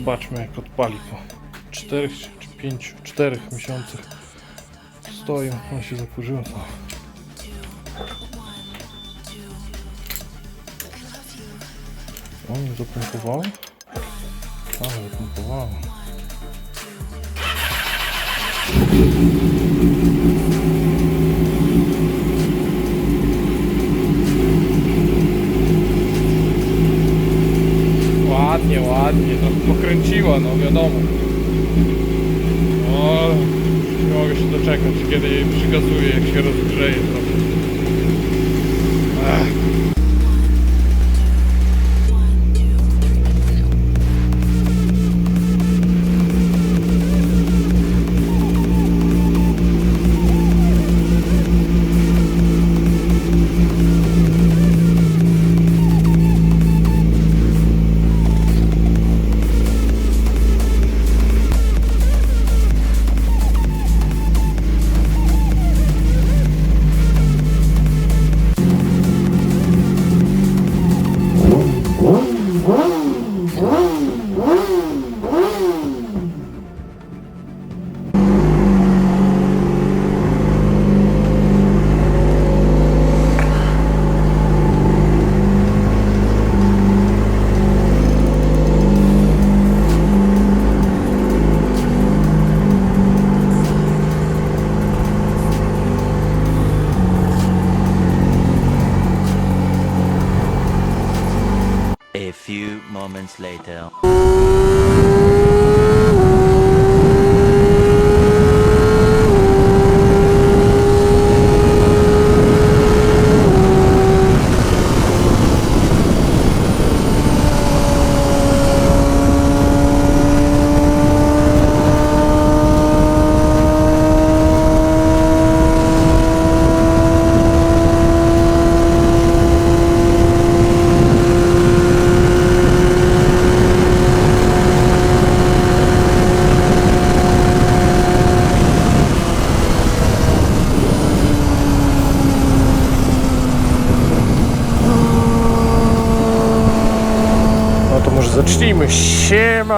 zobaczmy jak odpali po 4 czy 5, 4 miesiącach. Stoją, on się zakurzyło. Co? O, nie zapompowało? Ale zapompowało. No wiadomo. O, nie mogę się doczekać, kiedy jej przygazuje, jak się rozgrzeje trochę.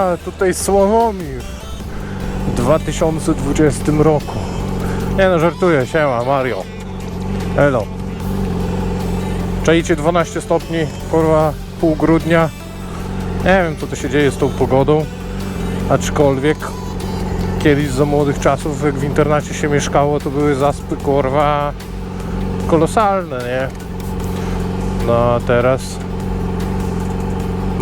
Siema, tutaj Sławomir. W 2020 roku. Nie no, żartuję. Siema, Mario. Elo. Czajcie 12 stopni, kurwa, pół grudnia. Nie wiem, co to się dzieje z tą pogodą. Aczkolwiek kiedyś za młodych czasów, jak w internacie się mieszkało, to były zaspy, kurwa, kolosalne, nie? No a teraz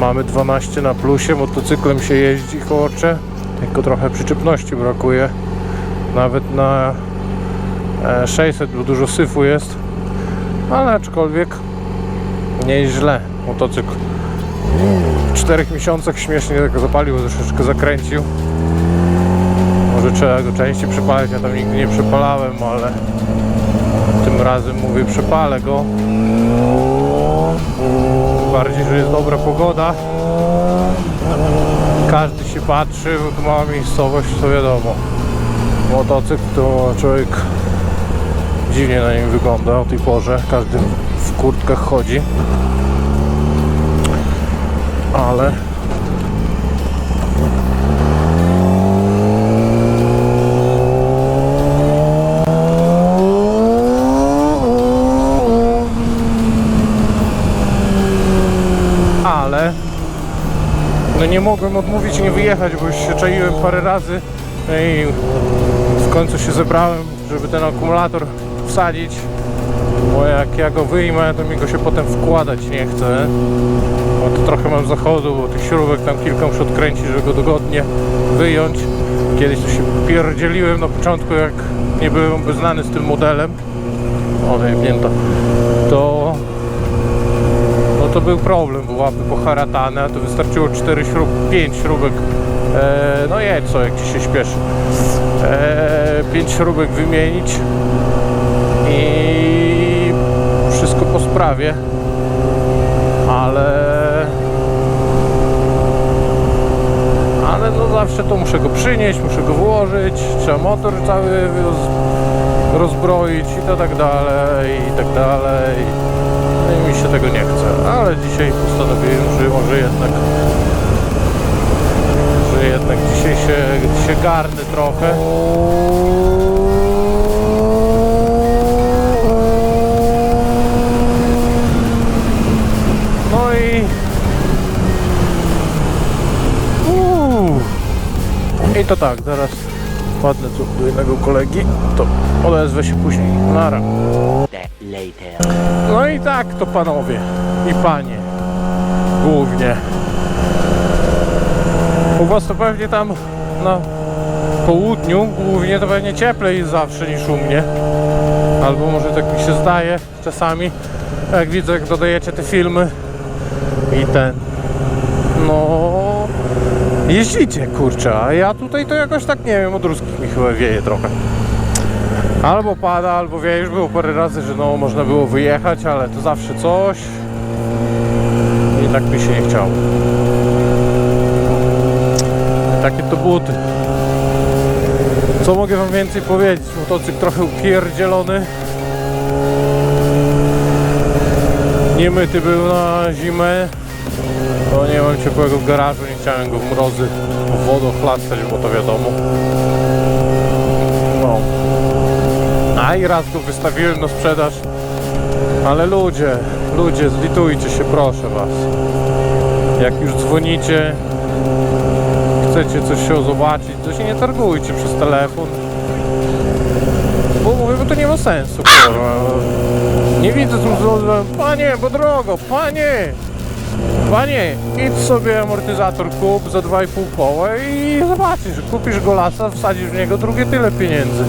Mamy 12 na plusie, motocyklem się jeździ, kurczę. Tylko trochę przyczepności brakuje. Nawet na e, 600, bo dużo syfu jest. Ale aczkolwiek nieźle. Motocykl w 4 miesiącach śmiesznie tak zapalił, troszeczkę zakręcił. Może trzeba go częściej przepalić, ja tam nigdy nie przepalałem, ale tym razem mówię przepalę go. Że jest dobra pogoda. Każdy się patrzy, bo tu mała miejscowość, to wiadomo. Motocykl to człowiek dziwnie na nim wygląda o tej porze. Każdy w kurtkach chodzi. Ale no mogłem odmówić nie wyjechać, bo już się czaiłem parę razy. No i w końcu się zebrałem, żeby ten akumulator wsadzić, bo jak ja go wyjmę, to mi go się potem wkładać nie chce, bo to trochę mam zachodu, bo tych śrubek tam kilka muszę odkręcić, żeby go dogodnie wyjąć. Kiedyś to się pierdzieliłem na początku, jak nie byłem obeznany z tym modelem, o wyjęta, to to był problem, bo łapy poharatane, to wystarczyło 4 śrub, 5 śrubek, e, no jedź co, jak ci się śpieszy, e, 5 śrubek wymienić i wszystko po sprawie, ale ale no zawsze to muszę go przynieść, muszę go włożyć, trzeba motor cały roz, rozbroić i to tak dalej, i tak dalej. I mi się tego nie chce, ale dzisiaj postanowiłem, że może jednak się, się garnę trochę. No i... Uuu. I to tak, zaraz wpadnę tu do jednego kolegi, to odezwę się później. Nara. Later. No i tak to panowie i panie. Głównie. U was to pewnie tam na południu głównie to pewnie cieplej zawsze niż u mnie. Albo może tak mi się zdaje czasami. Jak widzę jak dodajecie te filmy i ten. No jeździcie kurczę, a ja tutaj to jakoś tak nie wiem, od ruskich mi chyba wieje trochę. Albo pada, albo wie, już było parę razy, że no można było wyjechać, ale to zawsze coś. I tak mi się nie chciało. Takie to buty. Co mogę wam więcej powiedzieć? Motocykl trochę upierdzielony. Niemyty był na zimę. Bo nie mam ciepłego garażu, nie chciałem go w mrozy wodą chlastać, bo to wiadomo. I raz go wystawiłem na sprzedaż. Ale ludzie, ludzie, zlitujcie się, proszę was. Jak już dzwonicie, chcecie coś się zobaczyć, to się nie targujcie przez telefon. Bo mówię, bo to nie ma sensu, kurwa. Nie widzę tym zlodem. Panie, bo drogo, panie! Panie, idź sobie amortyzator kup za 2,5 koła i zobaczysz, kupisz go lasa, wsadzisz w niego drugie tyle pieniędzy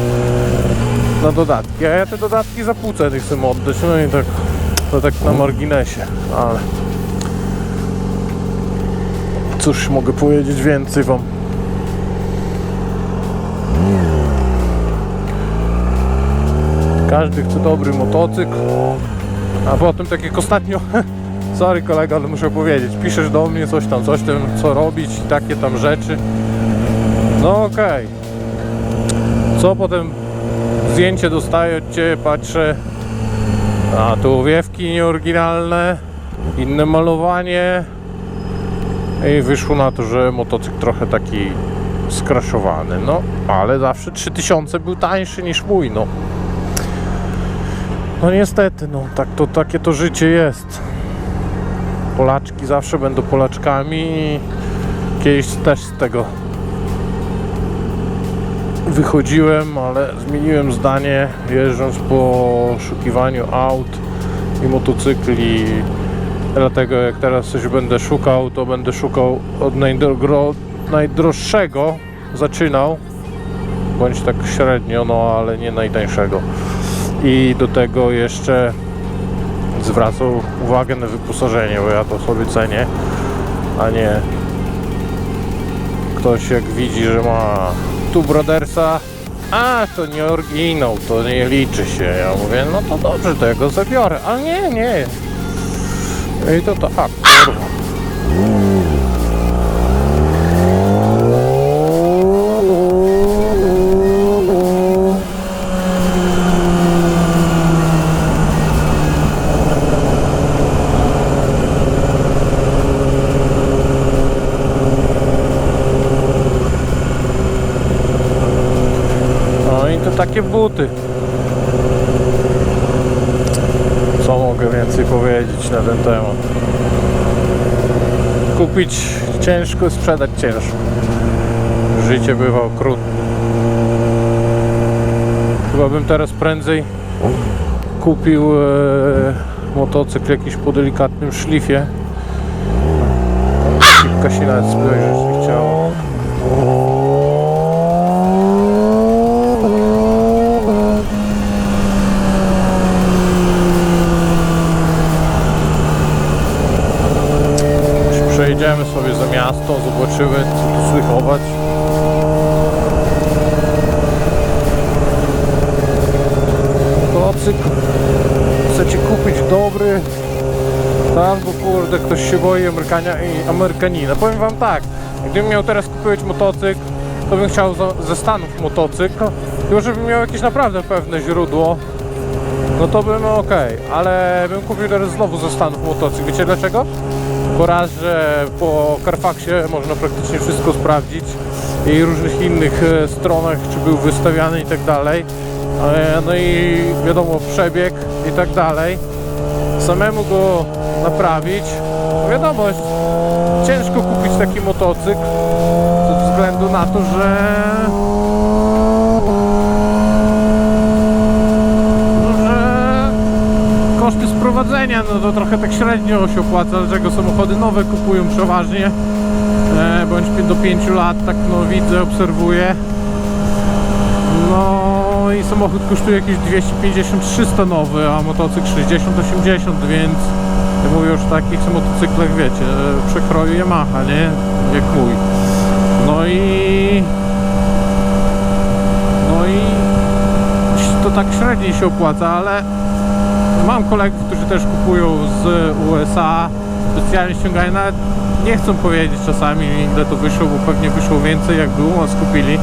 na dodatki, a ja te dodatki za pół chcę oddać, no i tak, to tak na marginesie, ale cóż mogę powiedzieć więcej wam. Każdy chce dobry motocykl, a potem tak jak ostatnio, sorry kolega, ale muszę powiedzieć, piszesz do mnie coś tam, coś tam, co robić, takie tam rzeczy, no okej. Co potem zdjęcie dostaję od Ciebie, patrzę, a tu owiewki nieoryginalne, inne malowanie i wyszło na to, że motocykl trochę taki skraszowany, no ale zawsze 3000 był tańszy niż mój, no. No niestety, no tak to, takie to życie jest. Polaczki zawsze będą Polaczkami i kiedyś też z tego wychodziłem, ale zmieniłem zdanie jeżdżąc po poszukiwaniu aut i motocykli. Dlatego jak teraz coś będę szukał, to będę szukał od najdrogro, najdroższego, zaczynał, bądź tak średnio, no ale nie najtańszego. I do tego jeszcze zwracał uwagę na wyposażenie, bo ja to sobie cenię, a nie ktoś jak widzi, że ma tu Brothersa, a to nie oryginał, to nie liczy się. Ja mówię, no to dobrze, to ja go zabiorę, ale nie, nie. I to tak, kurwa. No i to takie buty. Co mogę więcej powiedzieć na ten temat? Kupić ciężko, sprzedać ciężko. Życie bywa okrutne. Chyba bym teraz prędzej kupił e, motocykl jakiś po delikatnym szlifie. Kasi nawet spojrzeć nie chciało. Przejdziemy sobie za miasto, zobaczymy co tu słychować. Motocykl chcecie kupić dobry, tam bo kurde ktoś się boi Amerykania i Amerykanina. Powiem wam tak, gdybym miał teraz kupować motocykl, to bym chciał ze Stanów motocykl, tylko żebym miał jakieś naprawdę pewne źródło, no to bym ok, ale bym kupił teraz znowu ze Stanów motocykl. Wiecie dlaczego? Bo raz, że po Carfaxie można praktycznie wszystko sprawdzić i różnych innych e, stronach, czy był wystawiany i tak dalej. E, No i wiadomo, przebieg i tak dalej. Samemu go naprawić, no wiadomo, jest ciężko kupić taki motocykl ze względu na to, że koszty sprowadzenia, no to trochę tak średnio się opłaca, dlatego samochody nowe kupują przeważnie, e, bądź do 5 lat, tak no widzę, obserwuję. No i samochód kosztuje jakieś 250-300 nowy, a motocykl 60-80, więc ja mówię już o takich motocyklach, wiecie, przekroju Yamaha, nie? Jak mój. No i... No i to tak średnio się opłaca, ale mam kolegów, którzy też kupują z USA, specjalnie ściągają, nawet nie chcą powiedzieć czasami ile to wyszło, bo pewnie wyszło więcej jak było, a skupili,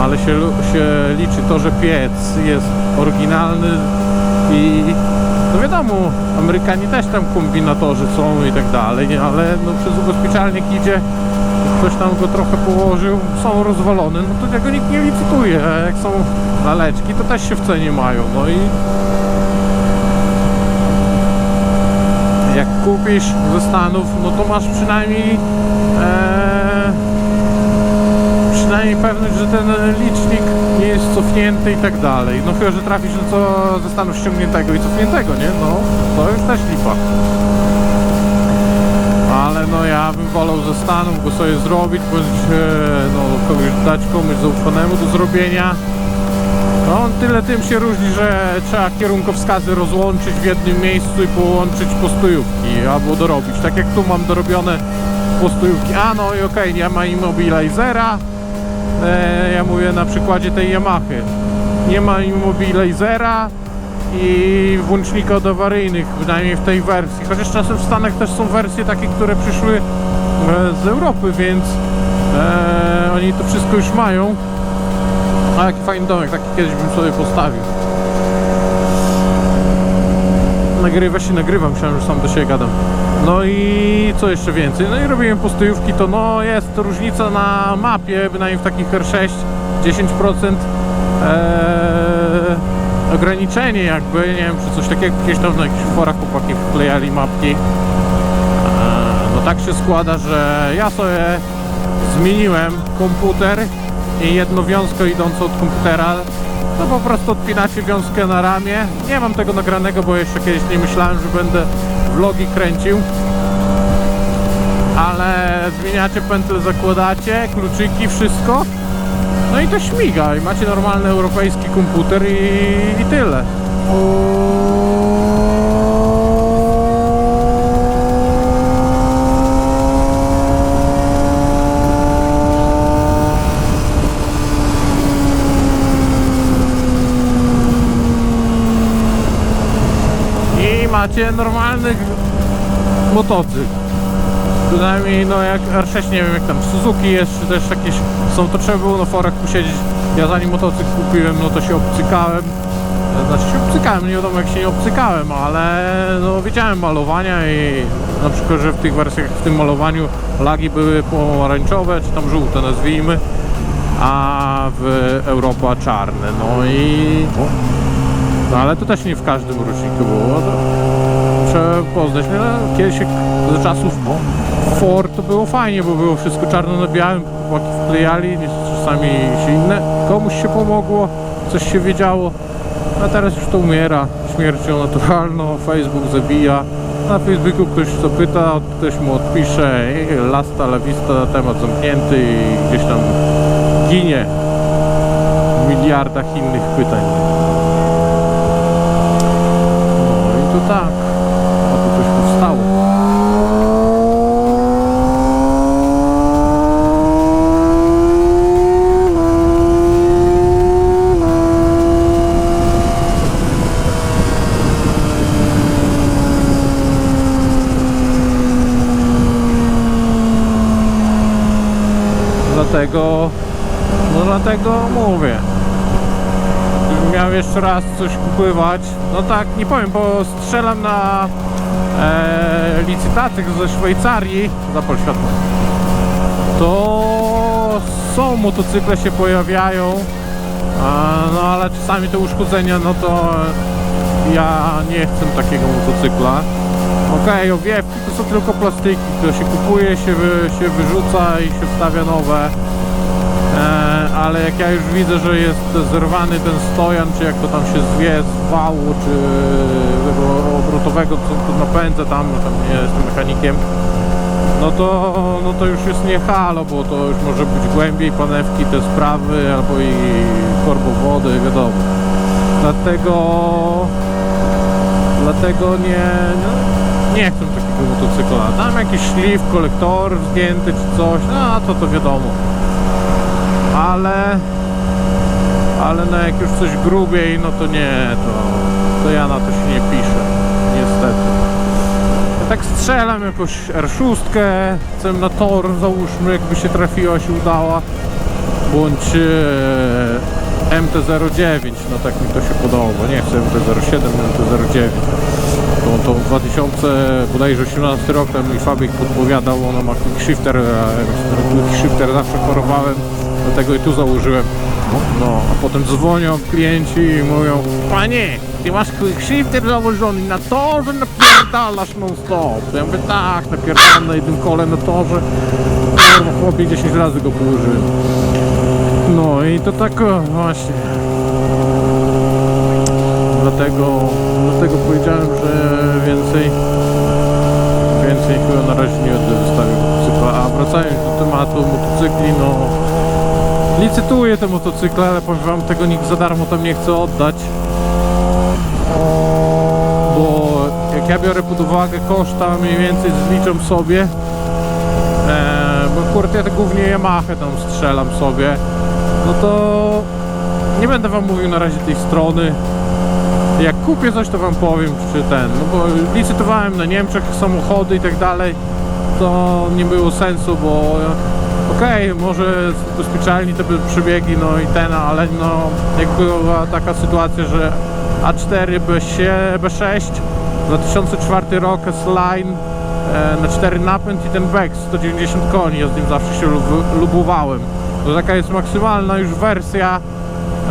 ale się, się liczy to, że piec jest oryginalny i no wiadomo, Amerykanie też tam kombinatorzy są i tak dalej, ale no przez ubezpieczalnik idzie, ktoś tam go trochę położył, są rozwalone, no to tego nikt nie licytuje, a jak są laleczki, to też się w cenie mają, no i jak kupisz ze Stanów, no to masz przynajmniej e, przynajmniej pewność, że ten licznik nie jest cofnięty i tak dalej. No chyba, że trafisz na co ze Stanów ściągniętego i cofniętego, nie? No to już też lipa. Ale no ja bym wolał ze Stanów go sobie zrobić, bądź e, no, kogoś dać komuś zaufanemu do zrobienia. No on tyle tym się różni, że trzeba kierunkowskazy rozłączyć w jednym miejscu i połączyć postojówki albo dorobić. Tak jak tu mam dorobione postojówki. A no i okej, nie ma immobilizera. E, ja mówię na przykładzie tej Yamahy. Nie ma immobilizera i włącznika od awaryjnych, bynajmniej w tej wersji. Chociaż czasem w Stanach też są wersje takie, które przyszły e, z Europy, więc e, oni to wszystko już mają. A jaki fajny domek, taki kiedyś bym sobie postawił. Nagrywa się, nagrywam, myślałem, że sam do siebie gadam. No i co jeszcze więcej? No i robiłem postojówki, to no jest różnica na mapie, bynajmniej w takich R6 10% ee, ograniczenie jakby, nie wiem czy coś takiego, gdzieś tam na jakichś forach chłopaki wklejali mapki. Eee, no tak się składa, że ja sobie zmieniłem komputer i jedną wiązkę idącą od komputera no po prostu odpinacie wiązkę na ramię nie mam tego nagranego, bo jeszcze kiedyś nie myślałem, że będę vlogi kręcił. Ale zmieniacie pętlę, zakładacie kluczyki, wszystko. No i to śmiga. I macie normalny europejski komputer i, i tyle i macie normalny motocykl. Przynajmniej no jak R6 nie wiem jak tam Suzuki jest, czy też jakieś są, to trzeba było na forach posiedzieć. Ja zanim motocykl kupiłem, no to się obcykałem. Znaczy się obcykałem, nie wiadomo jak się nie obcykałem, ale no wiedziałem malowania i na przykład, że w tych wersjach, w tym malowaniu lagi były pomarańczowe, czy tam żółte nazwijmy, a w Europa czarne. No i no ale to też nie w każdym roczniku było. To trzeba poznać. No, kiedyś za czasów Ford to było fajnie, bo było wszystko czarno na białym, chłopaki wklejali, czasami się inne, komuś się pomogło, coś się wiedziało, a teraz już to umiera śmiercią naturalną, Facebook zabija, na Facebooku ktoś co pyta, ktoś mu odpisze, lasta la vista, temat zamknięty i gdzieś tam ginie w miliardach innych pytań. No i to tak. A tu coś powstało. Dlatego, no dlatego mówię miał jeszcze raz coś kupywać, no tak, nie powiem, bo strzelam na e, ze Szwajcarii, zapal światło, to są motocykle, się pojawiają, no ale czasami te uszkodzenia, no to ja nie chcę takiego motocykla. Okej, owiewki to są tylko plastyki, to się kupuje, się, wy, się wyrzuca i się wstawia nowe. E, ale jak ja już widzę, że jest zerwany ten stojan, czy jak to tam się zwie, z wału, czy tego obrotowego, co tu napędza tam, tam nie jestem mechanikiem, no to, no to już jest nie halo, bo to już może być głębiej panewki, te sprawy, albo i korbowody, wiadomo. Dlatego, dlatego nie, no, nie chcę takiego motocykla. Tam jakiś szlif, kolektor zgięty czy coś, no to to wiadomo. Ale, ale no jak już coś grubiej, no to nie, to, to ja na to się nie piszę, niestety. Ja tak strzelam jakąś R6, chcę na tor, załóżmy, jakby się trafiła, się udała, bądź e, MT-09, no tak mi to się podoba, nie chcę MT-07, MT-09. To, to 2000, bodajże 18 rok tam mi Fabik podpowiadał, ona ma quick shifter, a ja quick shifter zawsze chorowałem, dlatego i tu założyłem. No, a potem dzwonią klienci i mówią Panie, ty masz shifter założony na torze, napierdalasz non stop. Ja mówię tak, napierdalam na jednym kole na torze. No, chłopie 10 razy go położyłem. No i to tak właśnie. Dlatego, dlatego powiedziałem, że więcej więcej chyba na razie nie będę motocykla. A wracając do tematu motocykli, no licytuję te motocykle, ale powiem wam, tego nikt za darmo tam nie chce oddać. Bo jak ja biorę pod uwagę koszta, mniej więcej zliczam sobie. E, bo akurat ja głównie Yamaha tam strzelam sobie. No to nie będę wam mówił na razie tej strony. Jak kupię coś, to wam powiem, czy ten. No bo licytowałem na Niemczech samochody i tak dalej. To nie było sensu, bo okej, może z ubezpieczalni to by przebiegi, no i ten, ale no jak była taka sytuacja, że A4 B6, B6 2004 rok S-Line e, na 4 napęd i ten Bex 190 koni, ja z nim zawsze się lub, lubowałem. To taka jest maksymalna już wersja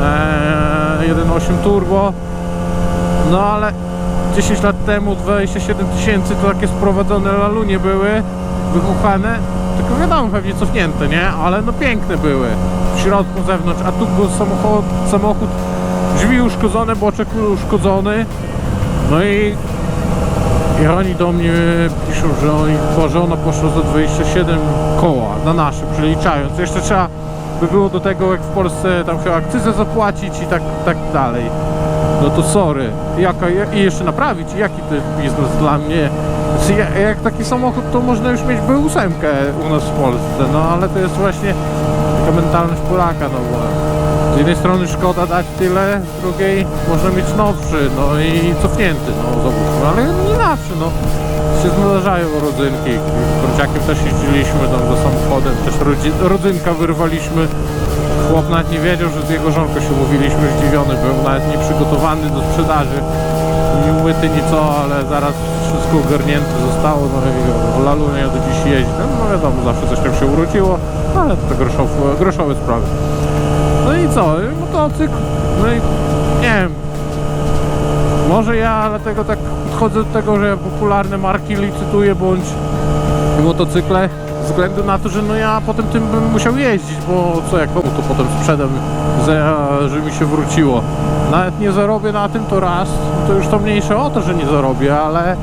e, 1.8 turbo. No ale 10 lat temu 27 tysięcy to takie sprowadzone lalunie były, wychuchane, tylko wiadomo pewnie cofnięte, nie? Ale no piękne były w środku, zewnątrz, a tu był samochód, samochód drzwi uszkodzone, boczek uszkodzony, no i i oni do mnie piszą, że, oni, że ona poszła za 27 koła na nasze, przeliczając. Jeszcze trzeba by było do tego, jak w Polsce tam chyba akcyzę zapłacić i tak, tak dalej. No to sorry. Jaka, jak- I jeszcze naprawić, jaki to jest biznes dla mnie? Ja- Jak taki samochód, to można już mieć B8 u nas w Polsce, no ale to jest właśnie taka mentalność Polaka, no bo z jednej strony szkoda dać tyle, z drugiej można mieć nowszy, no i cofnięty, no załóżmy, ale inaczej, no się zdarzają rodzynki. Krociakiem też jeździliśmy tam za samochodem, też rodzynka wyrwaliśmy. Chłop nawet nie wiedział, że z jego żonką się mówiliśmy, zdziwiony był, nawet nieprzygotowany do sprzedaży. Nie umyty nico, ale zaraz wszystko ogarnięte zostało, no i lalunia do dziś jeździ. No, no wiadomo, zawsze coś tam się urodziło, ale to groszowe, groszowe sprawy. No i co? Motocykl, no i nie wiem, może ja dlatego tak odchodzę od tego, że popularne marki licytuję bądź motocykle względu na to, że no ja potem tym bym musiał jeździć, bo co jak komu to potem sprzedam, że mi się wróciło. Nawet nie zarobię na tym to raz, to już to mniejsze o to, że nie zarobię, ale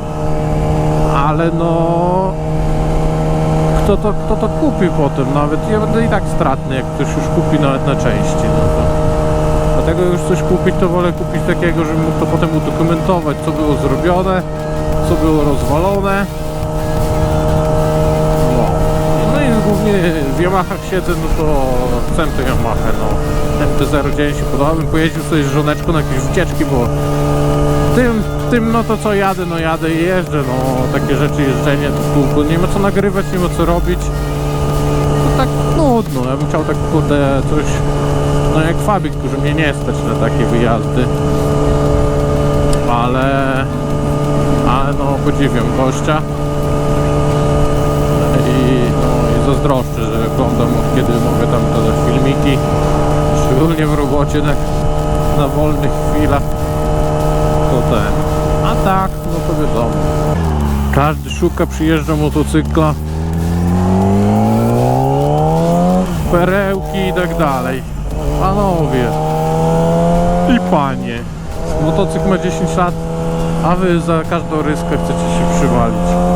ale no kto to, kto to kupi potem, nawet ja będę i tak stratny, jak ktoś już kupi nawet na części, no to Dlatego już coś kupić, to wolę kupić takiego, żeby mógł to potem udokumentować, co było zrobione, co było rozwalone. No, no i głównie w Yamahach siedzę, no to chcę tę Yamahę, no. MT-09 się podoba, bym pojeździł sobie z żoneczką na jakieś wycieczki, bo tym, tym no to co jadę, no jadę i jeżdżę, no takie rzeczy, jeżdżenie to kółku, nie ma co nagrywać, nie ma co robić. To tak nudno, ja bym chciał tak kurde coś no jak Fabik, którzy mnie nie stać na takie wyjazdy. Ale... Ale no podziwiam gościa. I no zazdroszczę, że oglądam od kiedy mogę tam dodać filmiki. Szczególnie w robocie na, na wolnych chwilach. To ten. A tak, no to wiadomo. Każdy szuka, przyjeżdża motocykla. Perełki i tak dalej. Panowie i panie. Motocykl ma 10 lat, a wy za każdą ryskę chcecie się przywalić.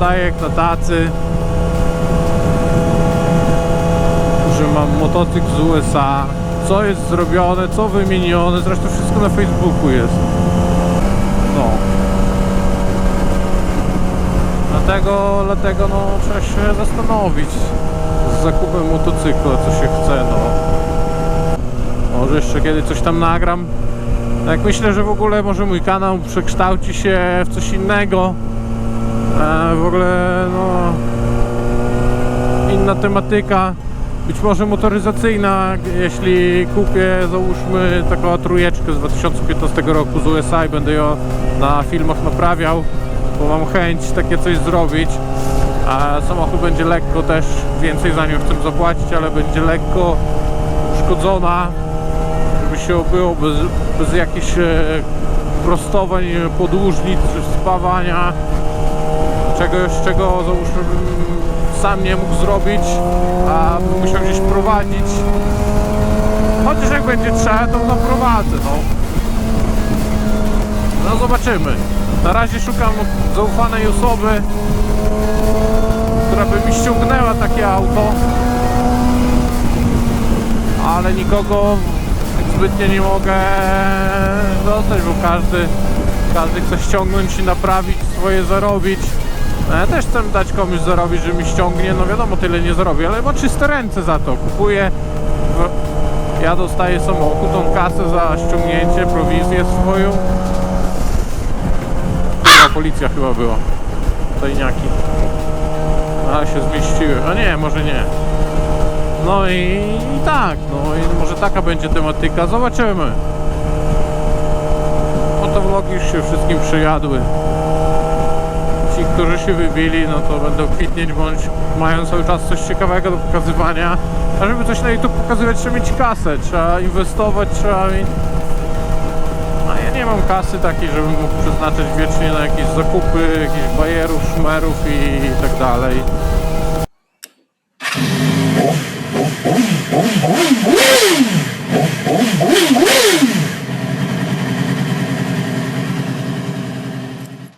Jak na tacy, że mam motocykl z USA, co jest zrobione, co wymienione, zresztą wszystko na Facebooku jest. No. Dlatego, dlatego no, trzeba się zastanowić z zakupem motocykla, co się chce, no. Może jeszcze kiedy coś tam nagram. Tak myślę, że w ogóle może mój kanał przekształci się w coś innego. E, w ogóle, no... Inna tematyka. Być może motoryzacyjna, jeśli kupię, załóżmy, taką trójeczkę z 2015 roku z USA i będę ją na filmach naprawiał, bo mam chęć takie coś zrobić. A samochód będzie lekko też, więcej za nią chcę zapłacić, ale będzie lekko uszkodzona, żeby się obyło bez, bez jakichś e, prostowań, podłużnic, spawania, czegoś, czego załóżmy sam nie mógł zrobić, a musiał gdzieś prowadzić. Chociaż jak będzie trzeba, to naprowadzę, no. No zobaczymy. Na razie szukam zaufanej osoby, która by mi ściągnęła takie auto. Ale nikogo zbytnio nie mogę dostać, bo każdy, każdy chce ściągnąć i naprawić swoje zarobić. No ja też chcę dać komuś zarobić, że mi ściągnie, no wiadomo tyle nie zarobię, ale ma czyste ręce za to. Kupuję, ja dostaję samochód, tą kasę za ściągnięcie, prowizję swoją. Kurwa, policja chyba była. Tajniaki. A się zmieściły. A nie, może nie. No i, i tak, no i może taka będzie tematyka. Zobaczymy. Motowlogi już się wszystkim przejadły. Którzy się wybili, no to będą kwitnieć, bądź mają cały czas coś ciekawego do pokazywania. A żeby coś na YouTube pokazywać, trzeba mieć kasę, trzeba inwestować, trzeba mieć... A ja nie mam kasy takiej, żebym mógł przeznaczyć wiecznie na jakieś zakupy, jakichś bajerów, szmerów i tak dalej.